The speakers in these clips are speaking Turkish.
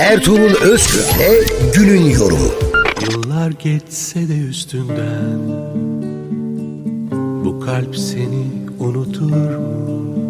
Ertuğrul Özkök günün yorumu. Yıllar geçse de üstünden Bu kalp seni unutur mu?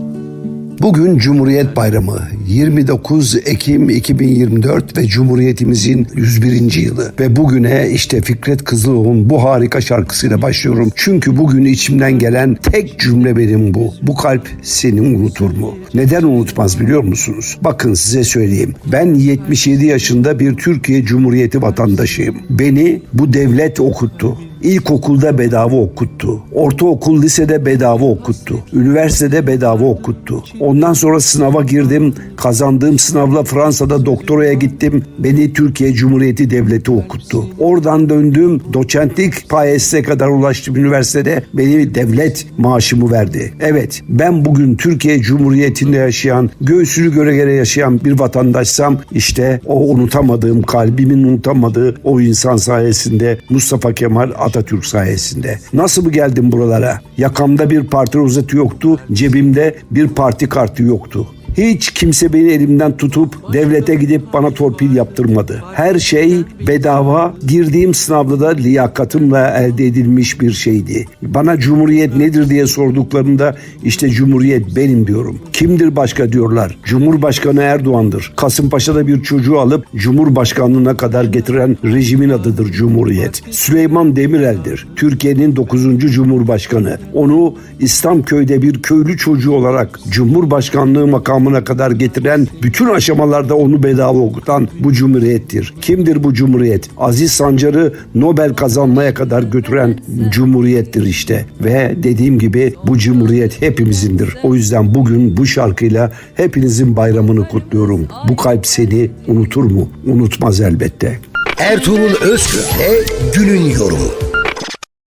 Bugün Cumhuriyet Bayramı 29 Ekim 2024 ve Cumhuriyetimizin 101. yılı ve bugüne işte Fikret Kızıloğlu'nun bu harika şarkısıyla başlıyorum. Çünkü bugün içimden gelen tek cümle benim bu. Bu kalp seni unutur mu? Neden unutmaz biliyor musunuz? Bakın size söyleyeyim. Ben 77 yaşında bir Türkiye Cumhuriyeti vatandaşıyım. Beni bu devlet okuttu. İlkokulda bedava okuttu. Ortaokul, lisede bedava okuttu. Üniversitede bedava okuttu. Ondan sonra sınava girdim. Kazandığım sınavla Fransa'da doktoraya gittim. Beni Türkiye Cumhuriyeti Devleti okuttu. Oradan döndüm. Doçentlik payesine kadar ulaştım üniversitede. Beni devlet maaşımı verdi. Evet ben bugün Türkiye Cumhuriyeti'nde yaşayan, göğsünü göre göre yaşayan bir vatandaşsam işte o unutamadığım, kalbimin unutamadığı o insan sayesinde Mustafa Kemal Atatürk sayesinde. Nasıl mı geldim buralara? Yakamda bir parti rozeti yoktu, cebimde bir parti kartı yoktu. Hiç kimse beni elimden tutup devlete gidip bana torpil yaptırmadı. Her şey bedava, girdiğim sınavda da liyakatımla elde edilmiş bir şeydi. Bana cumhuriyet nedir diye sorduklarında işte cumhuriyet benim diyorum. Kimdir başka diyorlar. Cumhurbaşkanı Erdoğan'dır. Kasımpaşa'da bir çocuğu alıp Cumhurbaşkanlığına kadar getiren rejimin adıdır Cumhuriyet. Süleyman Demirel'dir. Türkiye'nin 9. Cumhurbaşkanı. Onu İslamköy'de bir köylü çocuğu olarak Cumhurbaşkanlığı makamına kadar getiren bütün aşamalarda onu bedava okutan bu cumhuriyettir. Kimdir bu cumhuriyet? Aziz Sancar'ı Nobel kazanmaya kadar götüren cumhuriyettir işte. Ve dediğim gibi bu cumhuriyet hepimizindir. O yüzden bugün bu şarkıyla hepinizin bayramını kutluyorum. Bu kalp seni unutur mu? Unutmaz elbette. Ertuğrul Özkök günün yorumu.